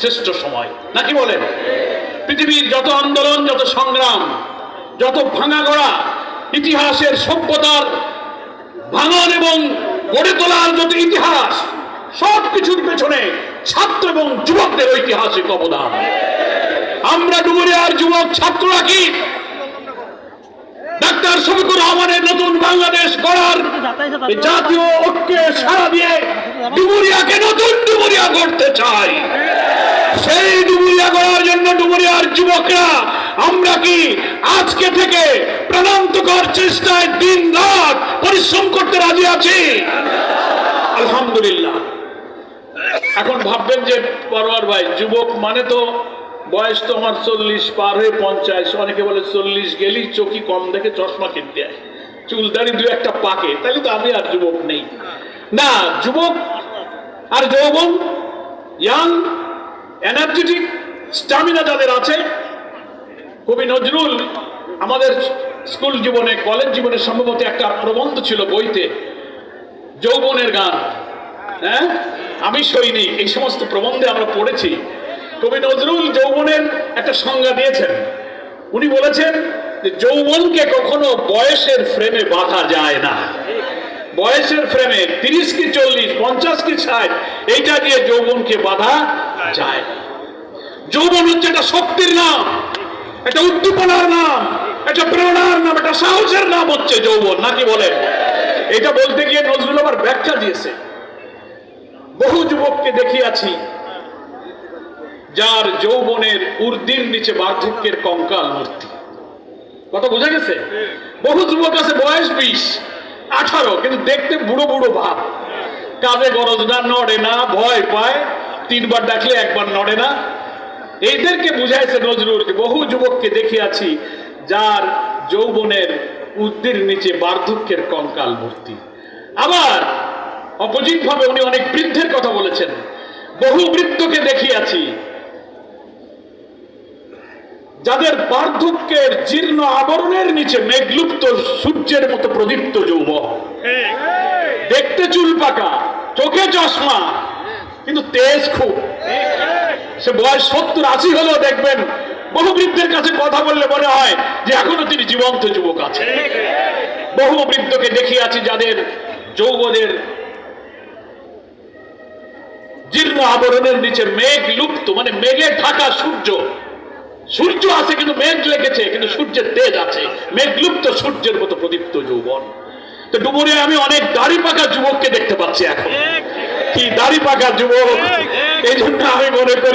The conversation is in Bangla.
শ্রেষ্ঠ সময়। নাকি বলেন? পৃথিবীর যত আন্দোলন, যত সংগ্রাম, যত ভাঙা গড়া, ইতিহাসের সভ্যতার ভাঙন এবং গড়ে তোলার যত ইতিহাস সব কিছুর পেছনে ছাত্র এবং যুবকদের ঐতিহাসিক অবদান। আমরা ডুবুরিয়ার যুবক ছাত্ররা কি? ডাক্তার শফিকুর রহমানের নতুন বাংলাদেশ গড়ার জাতীয় ঐক্যে সারা দিয়ে ডুবুরিয়াকে নতুন ডুবুরিয়া গড়তে গড়ার ডুবুরিয়ার যুবকরা, আমরা কি আজকে থেকে প্রাণান্তকর চেষ্টায় দিন রাত পরিশ্রম করতে রাজি আছি? আলহামদুলিল্লাহ। এখন ভাববেন যে, পরোয়ার ভাই, যুবক মানে তো বয়স তো আমার চল্লিশ, পার হয়ে পঞ্চাশ। অনেকে বলে চল্লিশ গেলেই চোখি কম দেখে চশমা কিনতে হয়। চুলদারি দু একটা পাকে, তাহলে তো আমি আর যুবক নেই। না, যুবক আর যৌবন ইয়াং এনার্জেটিক স্টামিনা যাদের আছে, কবি নজরুল, আমাদের স্কুল জীবনে, কলেজ জীবনে সম্ভবত একটা প্রবন্ধ ছিল বইতে, যৌবনের গান। হ্যাঁ? আমি সৈনিক এই সমস্ত প্রবন্ধে আমরা পড়েছি। কবি নজরুল যৌবনের একটা সংজ্ঞা দিয়েছেন। উনি বলেছেন যে যৌবনকে কখনো বয়সের ফ্রেমে বাঁধা যায় না। বয়সের ফ্রেমে তিরিশ কি চল্লিশ, পঞ্চাশ কি ষাট, এইটা দিয়ে যৌবনকে বাঁধা যায় যৌবন হচ্ছে একটা শক্তির নাম, একটা উদ্দীপনার নাম, একটা প্রেরণার নাম, একটা সাহসের নাম হচ্ছে যৌবন, নাকি বলেন এটা বলতে গিয়ে নজরুল আবার ব্যাখ্যা দিয়েছে। বহু যুবককে দেখিয়াছি, যার যৌবনের উর্দির নিচে বার্ধক্যের কঙ্কাল মূর্তি। কথা বোঝা গেছে? বহু যুবক আছে, বয়স বিশ, আঠারো, কিন্তু দেখতে বুড়ো বুড়ো ভাব। কাজে গরজ না, নড়ে না, ভয় পায়, তিনবার ডাকলে একবার নড়ে না। এইদেরকে বুঝাইছে নজরুল বহু যুবককে দেখিয়াছি যার যৌবনের উদ্দির নিচে বার্ধক্যের কঙ্কাল মূর্তি। আবার অপোজিট ভাবে উনি অনেক বৃদ্ধের কথা বলেছেন। বহু বৃদ্ধকে দেখিয়াছি যাদের বার্ধক্যের জীর্ণ আবরণের নিচে মেঘলুপ্ত সূর্যের মতো প্রদীপ্ত যৌব দেখতে চুল পাকা চোখে চশমা কিন্তু তেজ খুব। সে বয়স সত্তর, আশি হলেও দেখবেন বহু বৃদ্ধের কাছে কথা বললে মনে হয় যে এখনও তিনি জীবন্ত যুবক আছে বহু বৃদ্ধকে দেখিয়াছি যাদের যৌবনের জীর্ণ আবরণের নিচে মেঘ লুপ্ত মানে মেঘে ঢাকা সূর্য। সূর্য আছে কিন্তু মেঘ লেগেছে, কিন্তু সূর্যের তেজ আছে। মেঘ লুপ্ত সূর্যের মতো প্রদীপ্ত যৌবন। তো ডুবুরে আমি অনেক দাড়ি পাকা যুবককে দেখতে পাচ্ছি এখন। কি দাড়ি পাকা যুবক? এই জন্য আমি মনে করি